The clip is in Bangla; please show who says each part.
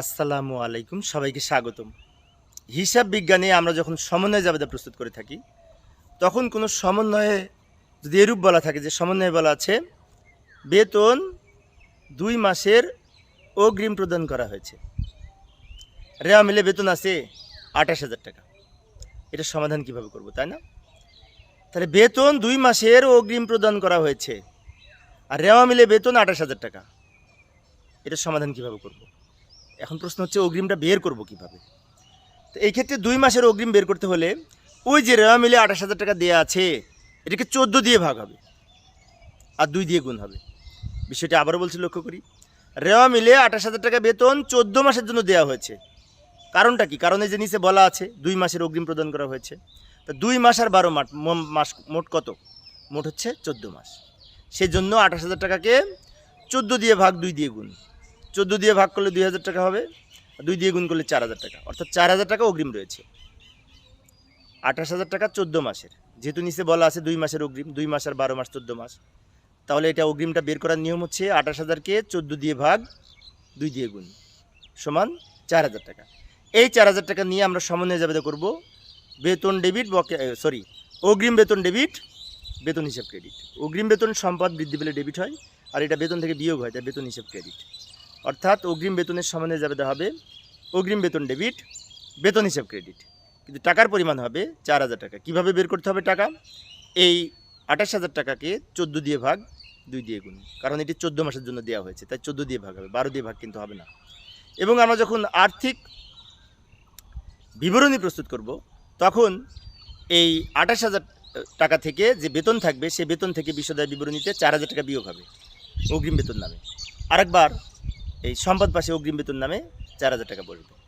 Speaker 1: আসসালামু আলাইকুম, সবাইকে স্বাগতম। হিসাব বিজ্ঞানে আমরা যখন সমন্বয় জাবেদা প্রস্তুত করে থাকি, তখন কোনো সমন্বয়ে যদি এরূপ বলা থাকে যে সমন্বয়ে বলা আছে, বেতন দুই মাসের অগ্রিম প্রদান করা হয়েছে। রেওয়া মিলে বেতন আছে আঠাশ হাজার টাকা। এটা সমাধান কীভাবে করব, তাই না? তাহলে বেতন দুই মাসের অগ্রিম প্রদান করা হয়েছে, আর রেওয়া মিলে বেতন আঠাশ হাজার টাকা। এটা সমাধান কীভাবে করব? এখন প্রশ্ন হচ্ছে অগ্রিমটা বের করব কীভাবে? তো এই ক্ষেত্রে দুই মাসের অগ্রিম বের করতে হলে ওই যে রেওয়া মিলে আঠাশ হাজার টাকা দেওয়া আছে, এটাকে চোদ্দ দিয়ে ভাগ হবে আর দুই দিয়ে গুণ হবে। বিষয়টা আবারও বলছি লক্ষ্য করি। রেওয়া মিলে আঠাশ হাজার টাকা বেতন চোদ্দ মাসের জন্য দেওয়া হয়েছে। কারণটা কি? কারণ এই যে নিচে বলা আছে, দুই মাসের অগ্রিম প্রদান করা হয়েছে। তো দুই মাস আর বারো মাস মাস মোট কত? মোট হচ্ছে চোদ্দ মাস। সেজন্য আঠাশ হাজার টাকাকে চোদ্দ দিয়ে ভাগ, দুই দিয়ে গুণ। চোদ্দ দিয়ে ভাগ করলে দুই হাজার টাকা হবে দুই দিয়ে গুণ করলে চার হাজার টাকা। অর্থাৎ চার হাজার টাকা অগ্রিম রয়েছে। আঠাশ হাজার টাকা চোদ্দ মাসের। যেহেতু নিচে বলা আছে দুই মাসের অগ্রিম, দুই মাস আর বারো মাস চোদ্দ মাস। তাহলে এটা অগ্রিমটা বের করার নিয়ম হচ্ছে আঠাশ হাজারকে চোদ্দ দিয়ে ভাগ দুই দিয়ে গুণ সমান চার হাজার টাকা। এই চার হাজার টাকা নিয়ে আমরা সমন্বয় জাবেদা করব বেতন ডেবিট, বকে সরি অগ্রিম বেতন ডেবিট, বেতন হিসাব ক্রেডিট। অগ্রিম বেতন সম্পদ বৃদ্ধি পেলে ডেবিট হয়, আর এটা বেতন থেকে বিয়োগ হয়, তাই বেতন হিসাব ক্রেডিট। অর্থাৎ অগ্রিম বেতনের সমন্বয়ে জাবেদা হবে অগ্রিম বেতন ডেবিট, বেতন হিসাব ক্রেডিট। কিন্তু টাকার পরিমাণ হবে চার হাজার টাকা। কীভাবে বের করতে হবে টাকা? এই আঠাশ হাজার টাকাকে চোদ্দ দিয়ে ভাগ, দুই দিয়ে গুণ। কারণ এটি চোদ্দ মাসের জন্য দেওয়া হয়েছে, তাই চোদ্দ দিয়ে ভাগ হবে, বারো দিয়ে ভাগ কিন্তু হবে না। এবং আমরা যখন আর্থিক বিবরণী প্রস্তুত করব, তখন এই আঠাশ হাজার টাকা থেকে যে বেতন থাকবে, সে বেতন থেকে বিশ্বদায় বিবরণীতে চার হাজার টাকা বিয়োগ হবে, অগ্রিম বেতন নামে। আরেকবার এই সম্পদ পাশে অগ্রিম বেতন নামে চার হাজার টাকা বসবে